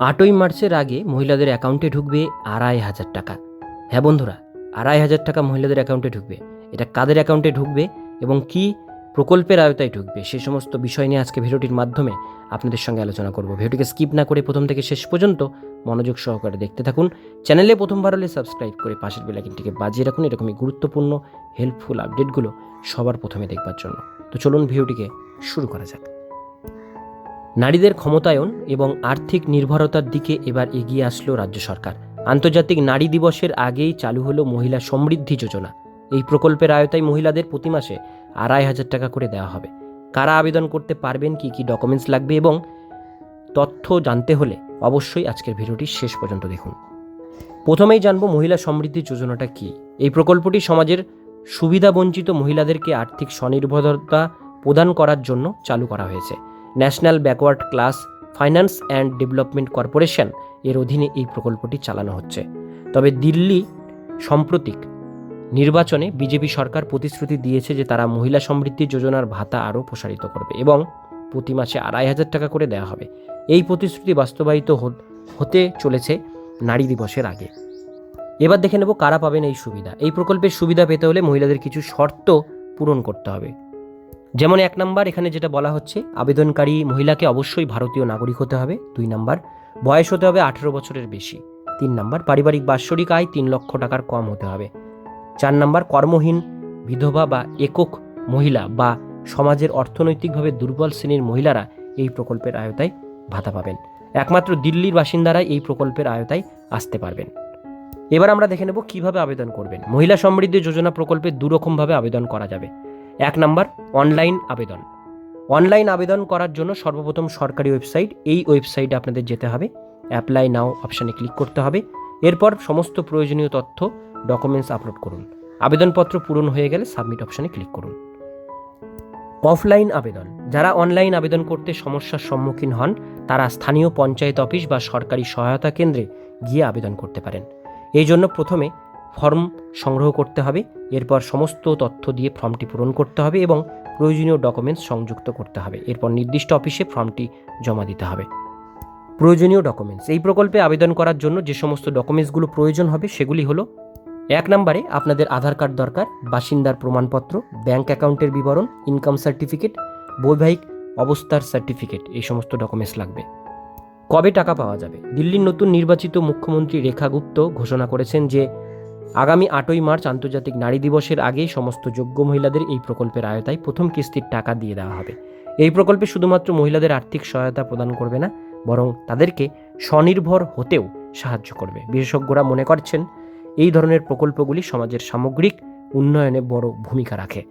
আটই মার্চের আগে মহিলাদের অ্যাকাউন্টে ঢুকবে আড়াই হাজার টাকা। হ্যাঁ বন্ধুরা, আড়াই হাজার টাকা মহিলাদের অ্যাকাউন্টে ঢুকবে। এটা কাদের অ্যাকাউন্টে ঢুকবে এবং কি প্রকল্পের আওতায় ঢুকবে সেই সমস্ত বিষয় নিয়ে আজকে ভিডিওটির মাধ্যমে আপনাদের সঙ্গে আলোচনা করব। ভিডিওটিকে স্কিপ না করে প্রথম থেকে শেষ পর্যন্ত মনোযোগ সহকারে দেখতে থাকুন। চ্যানেলে প্রথমবার হলে সাবস্ক্রাইব করে পাশের বেলাইকিনটিকে বাজিয়ে রাখুন। এরকমই গুরুত্বপূর্ণ হেল্পফুল আপডেটগুলো সবার প্রথমে দেখবার জন্য। তো চলুন ভিডিওটিকে শুরু করা যাক। নারীদের ক্ষমতায়ন এবং আর্থিক নির্ভরতার দিকে এবার এগিয়ে আসলো রাজ্য সরকার। আন্তর্জাতিক নারী দিবসের আগেই চালু হলো মহিলা সমৃদ্ধি যোজনা। এই প্রকল্পের আয়তায় মহিলাদের প্রতি মাসে আড়াই হাজার টাকা করে দেওয়া হবে। কারা আবেদন করতে পারবেন, কি কি ডকুমেন্টস লাগবে এবং তথ্য জানতে হলে অবশ্যই আজকের ভিডিওটি শেষ পর্যন্ত দেখুন। প্রথমেই জানব মহিলা সমৃদ্ধি যোজনাটা কি। এই প্রকল্পটি সমাজের সুবিধাবঞ্চিত মহিলাদেরকে আর্থিক স্বনির্ভরতা প্রদান করার জন্য চালু করা হয়েছে। National backward class, finance and development corporation এর অধীনে এই প্রকল্পটি চালানো হচ্ছে। তবে দিল্লি সাম্প্রতিক নির্বাচনে বিজেপি সরকার প্রতিশ্রুতি দিয়েছে যে তারা মহিলা সমৃদ্ধি যোজনার ভাতা আরও প্রসারিত করবে এবং প্রতি মাসে আড়াই হাজার টাকা করে দেওয়া হবে। এই প্রতিশ্রুতি বাস্তবায়িত হতে চলেছে নারী দিবসের আগে। এবার দেখে নেব কারা পাবেন এই সুবিধা। এই প্রকল্পের সুবিধা পেতে হলে মহিলাদের কিছু শর্ত পূরণ করতে হবে। যেমন এক নাম্বার, এখানে যেটা বলা হচ্ছে, আবেদনকারী মহিলাকে অবশ্যই ভারতীয় নাগরিক হতে হবে। দুই নাম্বার, বয়স হতে হবে আঠেরো বছরের বেশি। তিন নাম্বার, পারিবারিক বাৎসরিক আয় তিন লক্ষ টাকার কম হতে হবে। চার নাম্বার, কর্মহীন, বিধবা বা একক মহিলা বা সমাজের অর্থনৈতিকভাবে দুর্বল শ্রেণির মহিলারা এই প্রকল্পের আয়তায় ভাতা পাবেন। একমাত্র দিল্লির বাসিন্দারা এই প্রকল্পের আয়তায় আসতে পারবেন। এবার আমরা দেখে নেব কীভাবে আবেদন করবেন। মহিলা সমৃদ্ধি যোজনা প্রকল্পে দুরকমভাবে আবেদন করা যাবে। এক নাম্বার, অনলাইন আবেদন। অনলাইন আবেদন করার জন্য সর্বপ্রথম সরকারি ওয়েবসাইট, এই ওয়েবসাইটে আপনাদের যেতে হবে। অ্যাপ্লাই নাও অপশানে ক্লিক করতে হবে। এরপর সমস্ত প্রয়োজনীয় তথ্য, ডকুমেন্টস আপলোড করুন। আবেদনপত্র পূরণ হয়ে গেলে সাবমিট অপশানে ক্লিক করুন। অফলাইন আবেদন। যারা অনলাইন আবেদন করতে সমস্যার সম্মুখীন হন, তারা স্থানীয় পঞ্চায়েত অফিস বা সরকারি সহায়তা কেন্দ্রে গিয়ে আবেদন করতে পারেন। এই জন্য প্রথমে ফর্ম সংগ্রহ করতে হবে। এরপর সমস্ত তথ্য দিয়ে ফর্মটি পূরণ করতে হবে এবং প্রয়োজনীয় ডকুমেন্টস সংযুক্ত করতে হবে। এরপর নির্দিষ্ট অফিসে ফর্মটি জমা দিতে হবে। প্রয়োজনীয় ডকুমেন্টস এই প্রকল্পে আবেদন করার জন্য যে সমস্ত ডকুমেন্টসগুলো প্রয়োজন হবে, সেগুলি হলো, এক নম্বরে আপনাদের আধার কার্ড দরকার, বাসিন্দার প্রমাণপত্র ব্যাংক অ্যাকাউন্টের বিবরণ ইনকাম সার্টিফিকেট বৈবাহিক অবস্থার সার্টিফিকেট এই সমস্ত ডকুমেন্টস লাগবে। কবে টাকা পাওয়া যাবে? দিল্লির নতুন নির্বাচিত মুখ্যমন্ত্রী রেখা গুপ্ত ঘোষণা করেছেন যে আগামী আটই মার্চ আন্তর্জাতিক নারী দিবসের আগেই সমস্ত যোগ্য মহিলাদের এই প্রকল্পের আয়তায় প্রথম কিস্তির টাকা দিয়ে দেওয়া হবে। এই প্রকল্পে শুধুমাত্র মহিলাদের আর্থিক সহায়তা প্রদান করবে না, বরং তাদেরকে স্বনির্ভর হতেও সাহায্য করবে। বিশেষজ্ঞরা মনে করছেন, এই ধরনের প্রকল্পগুলি সমাজের সামগ্রিক উন্নয়নে বড় ভূমিকা রাখে।